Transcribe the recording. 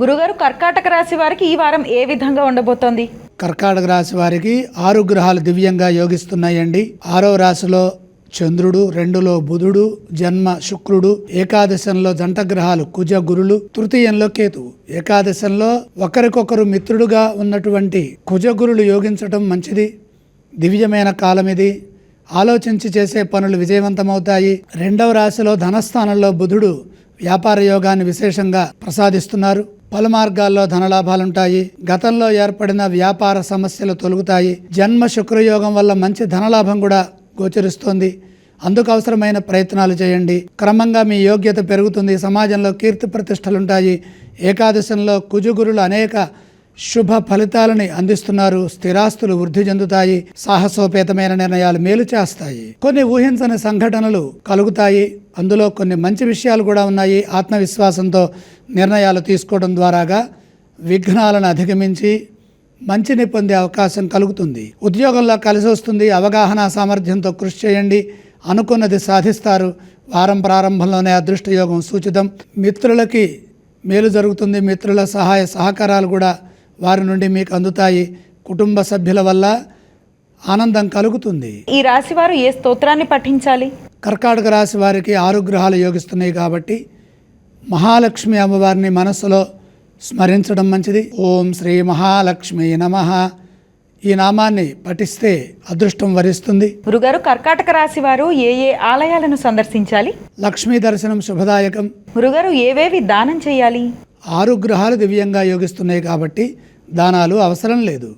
గురుగారు కర్కాటక రాశి వారికి ఈ వారం ఏ విధంగా ఉండబోతోంది? కర్కాటక రాశి వారికి ఆరు గ్రహాలు దివ్యంగా యోగిస్తున్నాయండి. ఆరో రాశిలో చంద్రుడు రెండులో బుధుడు జన్మ శుక్రుడు ఏకాదశంలో జంట గ్రహాలు కుజ గురులు తృతీయంలో కేతువు. ఏకాదశంలో ఒకరికొకరు మిత్రుడుగా ఉన్నటువంటి కుజ గురులు యోగించటం మంచిది. దివ్యమైన కాలం ఇది ఆలోచించి చేసే పనులు విజయవంతమవుతాయి. రెండవ రాశిలో ధనస్థానంలో బుధుడు వ్యాపార యోగాన్ని విశేషంగా ప్రసాదిస్తున్నారు. పలు మార్గాల్లో ధనలాభాలుంటాయి. గతంలో ఏర్పడిన వ్యాపార సమస్యలు తొలగుతాయి. జన్మ శుక్రయోగం వల్ల మంచి ధనలాభం కూడా గోచరిస్తోంది. అందుకు అవసరమైన ప్రయత్నాలు చేయండి. క్రమంగా మీ యోగ్యత పెరుగుతుంది. సమాజంలో కీర్తి ప్రతిష్టలుంటాయి. ఏకాదశంలో కుజుగురులు అనేక శుభ ఫలితాలని అందిస్తున్నారు. స్థిరాస్తులు వృద్ధి చెందుతాయి. సాహసోపేతమైన నిర్ణయాలు మేలు చేస్తాయి. కొన్ని ఊహించని సంఘటనలు కలుగుతాయి. అందులో కొన్ని మంచి విషయాలు కూడా ఉన్నాయి. ఆత్మవిశ్వాసంతో నిర్ణయాలు తీసుకోవడం ద్వారాగా విఘ్నాలను అధిగమించి మంచిని పొందే అవకాశం కలుగుతుంది. ఉద్యోగంలో కలిసి వస్తుంది. అవగాహన సామర్థ్యంతో కృషి చేయండి. అనుకున్నది సాధిస్తారు. వారం ప్రారంభంలోనే అదృష్టయోగం సూచితం. మిత్రులకి మేలు జరుగుతుంది. మిత్రుల సహాయ సహకారాలు కూడా వారి నుండి మీకు అందుతాయి కుటుంబ సభ్యుల వల్ల ఆనందం కలుగుతుంది. ఈ రాశి వారు ఏ స్తోత్రాన్ని పఠించాలి? కర్కాటక రాశి వారికి ఆరు గ్రహాలు యోగిస్తున్నాయి కాబట్టి మహాలక్ష్మి అమ్మవారిని మనస్సులో స్మరించడం మంచిది. ఓం శ్రీ మహాలక్ష్మి నమ. ఈ నామాన్ని పఠిస్తే అదృష్టం వరిస్తుంది. గురుగారు కర్కాటక రాశి వారు ఏ ఏ ఆలయాలను సందర్శించాలి? లక్ష్మీ దర్శనం శుభదాయకం. గురుగారు ఏవేవి దానం చేయాలి? ఆరు గ్రహాలు దివ్యంగా యోగిస్తున్నాయి కాబట్టి దానాలు అవసరం లేదు.